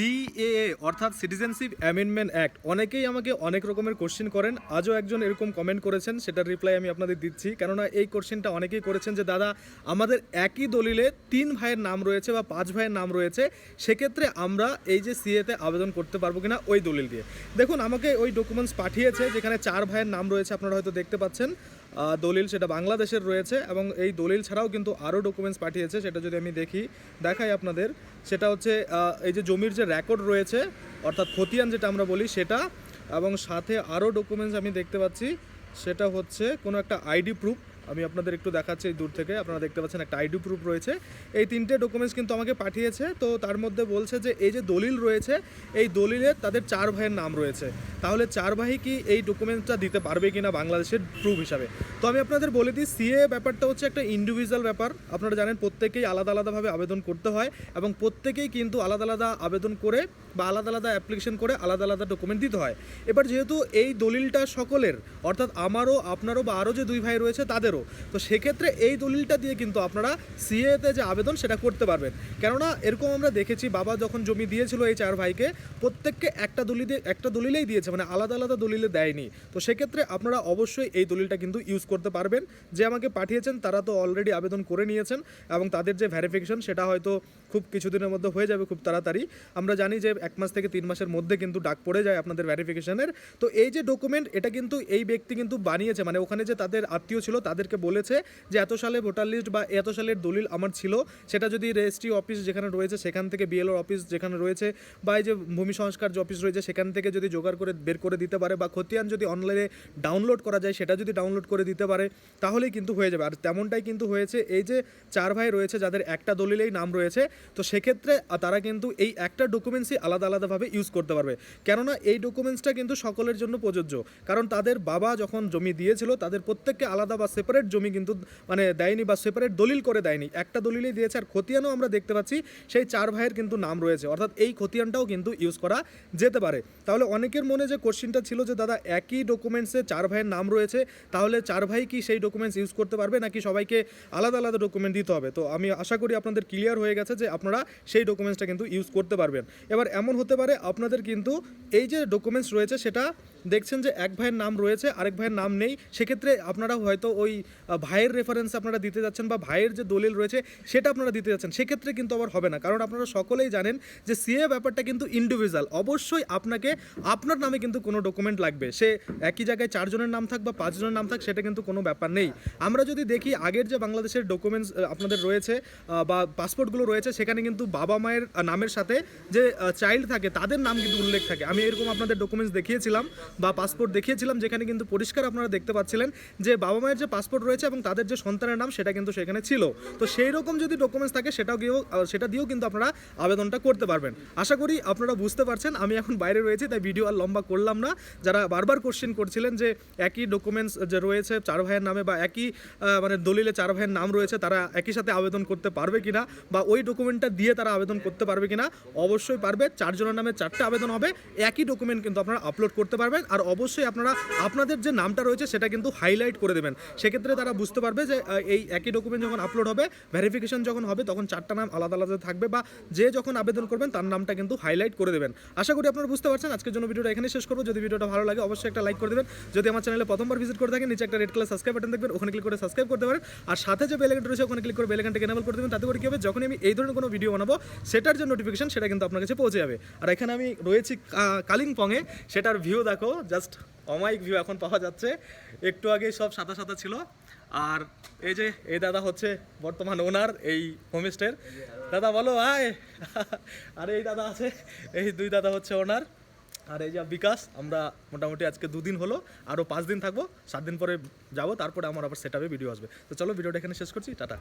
The CAA অর্থাৎ citizenship amendment act অনেকেই আমাকে অনেক রকমের কোশ্চেন করেন, আজও একজন এরকম কমেন্ট করেছেন, সেটার রিপ্লাই আমি আপনাদের দিচ্ছি। কেননা এই কোশ্চেনটা অনেকেই করেছেন যে, দাদা, আমাদের একই দলিলে তিন ভাইয়ের নাম রয়েছে বা পাঁচ ভাইয়ের নাম রয়েছে, সেক্ষেত্রে আমরা এই যে সিএতে আবেদন করতে পারব কিনা ওই দলিল দিয়ে। দেখুন, আমাকে ওই ডকুমেন্টস পাঠিয়েছে, যেখানে চার ভাইয়ের নাম রয়েছে, আপনারা হয়তো দেখতে পাচ্ছেন। দলিল সেটা বাংলাদেশের রয়েছে এবং এই দলিল ছাড়াও কিন্তু আরও ডকুমেন্টস পাঠিয়েছে, সেটা যদি আমি দেখি, দেখাই আপনাদের। সেটা হচ্ছে এই যে জমির যে রেকর্ড রয়েছে, অর্থাৎ খতিয়ান যেটা আমরা বলি সেটা, এবং সাথে আরও ডকুমেন্টস আমি দেখতে পাচ্ছি, সেটা হচ্ছে কোনো একটা আইডি প্রুফ আমি আপনাদের একটু দেখাচ্ছি দূর থেকে। আপনারা দেখতে পাচ্ছেন একটা আইডি প্রুফ রয়েছে। এই তিনটে ডকুমেন্টস কিন্তু আমাকে পাঠিয়েছে। তো তার মধ্যে বলছে যে এই যে দলিল রয়েছে, এই দলিলে তাদের চার ভাইয়ের নাম রয়েছে। তাহলে চার ভাই কি এই ডকুমেন্টসটা দিতে পারবে কিনা বাংলাদেশের প্রুফ হিসাবে? তো আমি আপনাদের বলে দিই সিএ ব্যাপারটা হচ্ছে একটা ইন্ডিভিজুয়াল ব্যাপার। আপনারা জানেন প্রত্যেকেই আলাদা আলাদাভাবে আবেদন করতে হয় এবং প্রত্যেকেই কিন্তু আলাদা আলাদা আবেদন করে বা আলাদা আলাদা অ্যাপ্লিকেশন করে আলাদা আলাদা ডকুমেন্ট দিতে হয়। এবার যেহেতু এই দলিলটা সকলের, অর্থাৎ আমারও, আপনারও বা আরও যে দুই ভাই রয়েছে, তাদেরও। তো সেক্ষেত্রে এই দলিলটা দিয়ে কিন্তু আপনারা সিএতে যে আবেদন সেটা করতে পারবেন। কেননা এরকম আমরা দেখেছি, বাবা যখন জমি দিয়েছিল এই চার ভাইকে, প্রত্যেককে একটা দলিলে একটা দলিলেই দিয়েছে মানে আলাদা আলাদা দলিলে দেয়নি। তো সেক্ষেত্রে আপনারা অবশ্যই এই দলিলটা কিন্তু ইউজ করতে পারবেন। যে আমাকে পাঠিয়েছেন, তারা তো অলরেডি আবেদন করে নিয়েছেন এবং তাদের যে ভ্যারিফিকেশন সেটা হয়তো খুব কিছুদিনের মধ্যে হয়ে যাবে খুব তাড়াতাড়ি। আমরা জানি যে এক মাস থেকে তিন মাসের মধ্যে কিন্তু ডাক পড়ে যায় আপনাদের ভ্যারিফিকেশনের তো এই যে ডকুমেন্ট এটা কিন্তু এই ব্যক্তি কিন্তু বানিয়েছে মানে ওখানে যে তাদের আত্মীয় ছিল তাদেরকে বলেছে যে এত সালে ভোটার লিস্ট বা এত সালের দলিল আমার ছিল, সেটা যদি রেজিস্ট্রি অফিস যেখানে রয়েছে সেখান থেকে বিএলওর অফিস যেখানে রয়েছে বা এই যে ভূমি সংস্কার যে অফিস রয়েছে সেখান থেকে যদি জোগাড় করে বের করে দিতে পারে বা খতিয়ান যদি অনলাইনে ডাউনলোড করা যায় সেটা যদি ডাউনলোড করে দিতে পারে, তাহলেই কিন্তু হয়ে যাবে। আর তেমনটাই কিন্তু হয়েছে এই যে চার ভাই রয়েছে যাদের একটা দলিলেই নাম রয়েছে, তো সেক্ষেত্রে তারা কিন্তু এই একটা ডকুমেন্টসই আলাদা আলাদাভাবে ইউজ করতে পারবে। কেননা এই ডকুমেন্টসটা কিন্তু সকলের জন্য প্রযোজ্য। কারণ তাদের বাবা যখন জমি দিয়েছিল, তাদের প্রত্যেককে আলাদা বা সেপারেট জমি কিন্তু মানে দেয়নি বা সেপারেট দলিল করে দেয়নি। একটা দলিলই দিয়েছে আর খতিয়ানও আমরা দেখতে পাচ্ছি, সেই চার ভাইয়ের কিন্তু নাম রয়েছে। অর্থাৎ এই খতিয়ানটাও কিন্তু ইউজ করা যেতে পারে। তাহলে অনেকের মনে যে কোশ্চিনটা ছিল যে, দাদা, একই ডকুমেন্টসে চার ভাইয়ের নাম রয়েছে, তাহলে চার ভাই কি সেই ডকুমেন্টস ইউজ করতে পারবে, নাকি সবাইকে আলাদা আলাদা ডকুমেন্ট দিতে হবে? তো আমি আশা করি আপনাদের ক্লিয়ার হয়ে গেছে যে, আপনারা সেই ডকুমেন্টসটা কিন্তু ইউজ করতে পারবেন। এবার এমন হতে পারে, আপনাদের কিন্তু এই যে ডকুমেন্টস রয়েছে, সেটা দেখছেন যে, এক ভাইয়ের নাম রয়েছে, আরেক ভাইয়ের নাম নেই। সেক্ষেত্রে আপনারা হয়তো ওই ভাইয়ের রেফারেন্স আপনারা দিতে যাচ্ছেন বা ভাইয়ের যে দলিল রয়েছে সেটা আপনারা দিতে যাচ্ছেন, সেক্ষেত্রে কিন্তু আবার হবে না। কারণ আপনারা সকলেই জানেন যে সিএ ব্যাপারটা কিন্তু ইন্ডিভিজুয়াল অবশ্যই আপনাকে, আপনার নামে কিন্তু কোনো ডকুমেন্ট লাগবে। সে একই জায়গায় চারজনের নাম থাক বা পাঁচজনের নাম থাক, সেটা কিন্তু কোনো ব্যাপার নেই। আমরা যদি দেখি আগের যে বাংলাদেশের ডকুমেন্টস আপনাদের রয়েছে বা পাসপোর্টগুলো রয়েছে, সেখানে কিন্তু বাবা মায়ের নামের সাথে যে চাইল্ড থাকে, তাদের নাম কিন্তু উল্লেখ থাকে। আমি এরকম আপনাদের ডকুমেন্টস দেখিয়েছিলাম বা পাসপোর্ট দেখিয়েছিলাম, যেখানে কিন্তু পরিষ্কার আপনারা দেখতে পাচ্ছিলেন যে বাবা মায়ের যে পাসপোর্ট রয়েছে এবং তাদের যে সন্তানের নাম সেটা কিন্তু সেখানে ছিল। তো সেই রকম যদি ডকুমেন্টস থাকে, সেটাও গিয়েও সেটা দিয়েও কিন্তু আপনারা আবেদনটা করতে পারবেন। আশা করি আপনারা বুঝতে পারছেন, আমি এখন বাইরে রয়েছি, তাই ভিডিও আর লম্বা করলাম না। যারা বারবার কোশ্চেন করছিলেন যে একই ডকুমেন্টস যে রয়েছে চার ভাইয়ের নামে বা একই মানে দলিলে চার ভাইয়ের নাম রয়েছে, তারা একই সাথে আবেদন করতে পারবে কিনা বা ওই ডকুমেন্টটা দিয়ে তারা আবেদন করতে পারবে কিনা, অবশ্যই পারবে। চারজনের নামে চারটে আবেদন হবে, একই ডকুমেন্ট কিন্তু আপনারা আপলোড করতে পারবেন। আর অবশ্যই আপনারা আপনাদের যে নামটা রয়েছে, সেটা কিন্তু হাইলাইট করে দেবেন। সেক্ষেত্রে তারা বুঝতে পারবে যে এই একই ডকুমেন্ট যখন আপলোড হবে ভেরিফিকেশন যখন হবে, তখন চারটা নাম আলাদা আলাদা থাকবে বা যে যখন আবেদন করবেন, তার নামটা কিন্তু হাইলাইট করে দেবেন। আশা করি আপনারা বুঝতে পারছেন। আজকের জন্য ভিডিওটা এখানে শেষ করব। যদি ভিডিওটা ভালো লাগে, অবশ্যই একটা লাইক করে দেবেন। যদি আমার চ্যানেলে প্রথমবার ভিজিট করে থাকেন, নিচে একটা রেড কালার সাবস্ক্রাইব বাটন দেখবেন, ওখানে ক্লিক করে সাবস্ক্রাইব করতে পারেন। আর সাথে যে বেল রয়েছে, ওখানে ক্লিক করে বেল আইকনটাকে এনেবল করে দেবেন। তাতে করে কি হবে যখন আমি এই ধরনের কোনো ভিডিও বানাবো, সেটার যে নোটিফিকেশন সেটা কিন্তু আপনার কাছে পৌঁছে যাবে। আর এখানে আমি রয়েছি কালিম্পংয়ে। সেটার ভিউ দেখো জাস্ট অমাইক ভিউ এখন পাওয়া যাচ্ছে। একটু আগে সব সাদা সাদা ছিল। আর এই যে, এই দাদা হচ্ছে বর্তমান ওনার এই হোমস্টের দাদা বলো, আয়। আর এই দাদা আছে, এই দুই দাদা হচ্ছে ওনার আর এই যে বিকাশ, আমরা মোটামুটি আজকে দুদিন হলো আরও পাঁচ দিন থাকব, সাত দিন পরে যাব, তারপরে আমার আবার সেট ভিডিও আসবে। তো চলো ভিডিওটা এখানে শেষ করছি, টাটা।